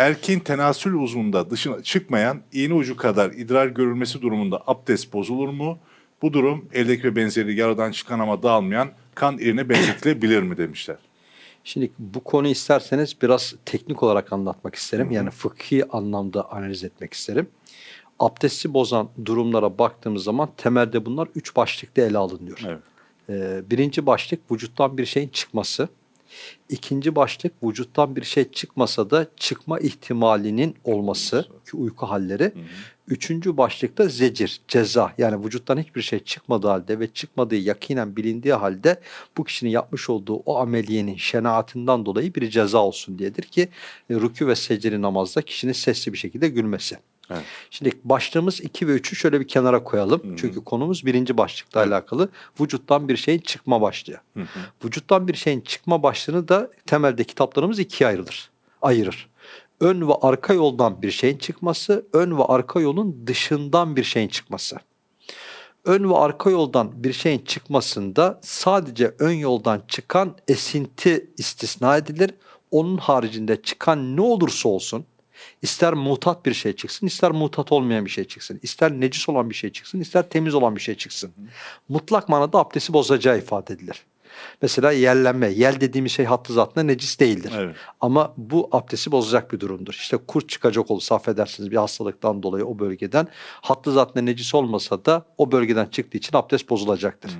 Erkeğin tenasül uzvunda dışına çıkmayan iğne ucu kadar idrar görülmesi durumunda abdest bozulur mu? Bu durum eldeki ve benzeri yaradan çıkan ama dağılmayan kan irine benzetilebilir mi demişler. Şimdi bu konuyu isterseniz biraz teknik olarak anlatmak isterim. Yani fıkhi anlamda analiz etmek isterim. Abdesti bozan durumlara baktığımız zaman temelde bunlar üç başlıkta ele alınıyor. Evet. Ee, birinci başlık vücuttan bir şeyin çıkması. İkinci başlık vücuttan bir şey çıkmasa da çıkma ihtimalinin olması ki uyku halleri. Üçüncü başlıkta zecir, ceza yani vücuttan hiçbir şey çıkmadığı halde ve çıkmadığı yakinen bilindiği halde bu kişinin yapmış olduğu o ameliyenin şenaatinden dolayı bir ceza olsun diyedir ki e, rükû ve secdeli namazda kişinin sesli bir şekilde gülmesi. Evet. Şimdi başlığımız 2 ve 3'ü şöyle bir kenara koyalım. Çünkü konumuz birinci başlıkla alakalı. Vücuttan bir şeyin çıkma başlığı. Vücuttan bir şeyin çıkma başlığını da temelde kitaplarımız ikiye ayrılır. Ayırır. Ön ve arka yoldan bir şeyin çıkması, ön ve arka yolun dışından bir şeyin çıkması. Ön ve arka yoldan bir şeyin çıkmasında sadece ön yoldan çıkan esinti istisna edilir. Onun haricinde çıkan ne olursa olsun, ister mutat bir şey çıksın, ister mutat olmayan bir şey çıksın, ister necis olan bir şey çıksın, ister temiz olan bir şey çıksın. Mutlak manada abdesti bozacağı ifade edilir. Mesela yellenme, yel dediğimiz şey hattı zatında necis değildir. Evet. Ama bu abdesti bozacak bir durumdur. İşte kurt çıkacak olursa affedersiniz bir hastalıktan dolayı o bölgeden hattı zatında necis olmasa da o bölgeden çıktığı için abdest bozulacaktır.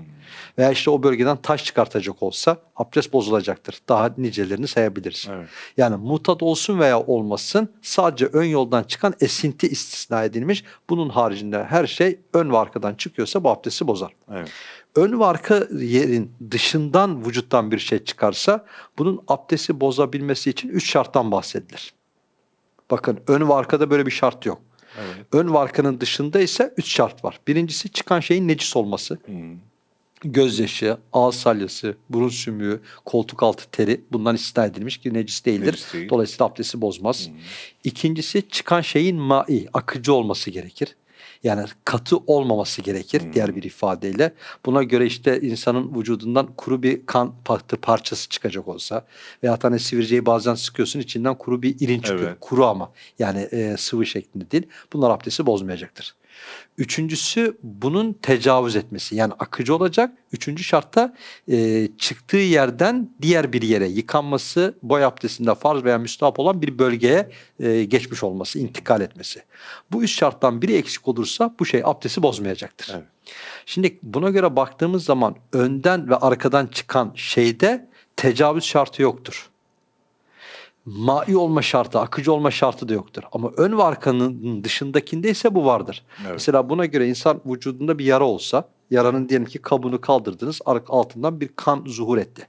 Veya işte o bölgeden taş çıkartacak olsa abdest bozulacaktır. Daha nicelerini sayabiliriz. Evet. Yani mutat olsun veya olmasın sadece ön yoldan çıkan esinti istisna edilmiş. Bunun haricinde her şey ön ve arkadan çıkıyorsa bu abdesti bozar. Evet. Ön ve arka yerin dışından vücuttan bir şey çıkarsa bunun abdesti bozabilmesi için üç şarttan bahsedilir. Bakın ön ve arkada böyle bir şart yok. Evet. Ön ve arkanın dışında ise üç şart var. Birincisi çıkan şeyin necis olması. Gözyaşı, ağız salyası, burun sümüğü, koltuk altı teri bundan istisna edilmiş ki necis değildir. Necis değil. Dolayısıyla abdesti bozmaz. İkincisi çıkan şeyin mai, akıcı olması gerekir. Yani katı olmaması gerekir diğer bir ifadeyle. Buna göre işte insanın vücudundan kuru bir kan pahtı parçası çıkacak olsa veya hani sivirceyi bazen sıkıyorsun içinden kuru bir irin çıkıyor. Evet. Kuru ama yani e, sıvı şeklinde değil. Bunlar abdesti bozmayacaktır. Üçüncüsü bunun tecavüz etmesi yani akıcı olacak. Üçüncü şartta e, çıktığı yerden diğer bir yere yıkanması boy abdestinde farz veya müstahap olan bir bölgeye e, geçmiş olması, intikal etmesi. Bu üç şarttan biri eksik olursa bu şey abdesti bozmayacaktır. Evet. Şimdi buna göre baktığımız zaman önden ve arkadan çıkan şeyde tecavüz şartı yoktur. Mai olma şartı, akıcı olma şartı da yoktur. Ama ön ve arkanın dışındakinde ise bu vardır. Evet. Mesela buna göre insan vücudunda bir yara olsa, yaranın diyelim ki kabuğunu kaldırdınız, altından bir kan zuhur etti.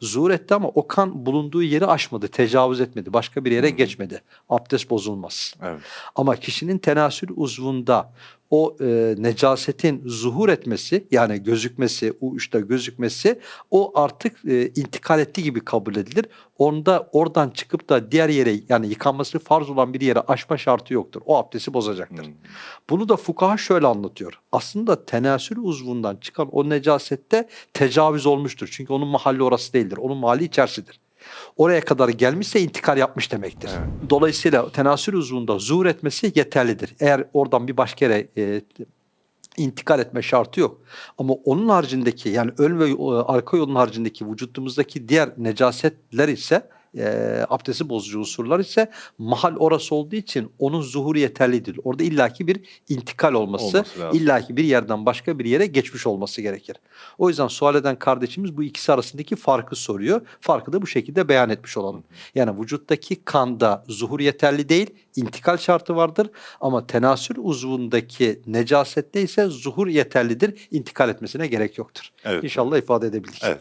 Zuhur etti ama o kan bulunduğu yeri aşmadı, tecavüz etmedi, başka bir yere geçmedi. Abdest bozulmaz. Evet. Ama kişinin tenasül uzvunda o e, necasetin zuhur etmesi yani gözükmesi, o uçta gözükmesi o artık e, intikal etti gibi kabul edilir. Onda oradan çıkıp da diğer yere yani yıkanması farz olan bir yere aşma şartı yoktur. O abdesti bozacaktır. Bunu da fukaha şöyle anlatıyor. Aslında tenasül uzvundan çıkan o necasette tecavüz olmuştur. Çünkü onun mahalli orası değildir. Onun mahalli içerisidir. Oraya kadar gelmişse intikal yapmış demektir. Dolayısıyla tenasül uzvunda zuhur etmesi yeterlidir. Eğer oradan bir başka yere e, intikal etme şartı yok. Ama onun haricindeki yani ön ve e, arka yolun haricindeki vücudumuzdaki diğer necasetler ise e, abdesti bozucu unsurlar ise mahal orası olduğu için onun zuhuru yeterlidir. Orada illaki bir intikal olması, Olması lazım. illaki bir yerden başka bir yere geçmiş olması gerekir. O yüzden sual eden kardeşimiz bu ikisi arasındaki farkı soruyor. Farkı da bu şekilde beyan etmiş olalım. Yani vücuttaki kanda zuhur yeterli değil, intikal şartı vardır. Ama tenasül uzvundaki necasette ise zuhur yeterlidir, intikal etmesine gerek yoktur. Evet. İnşallah ifade edebildik. Evet.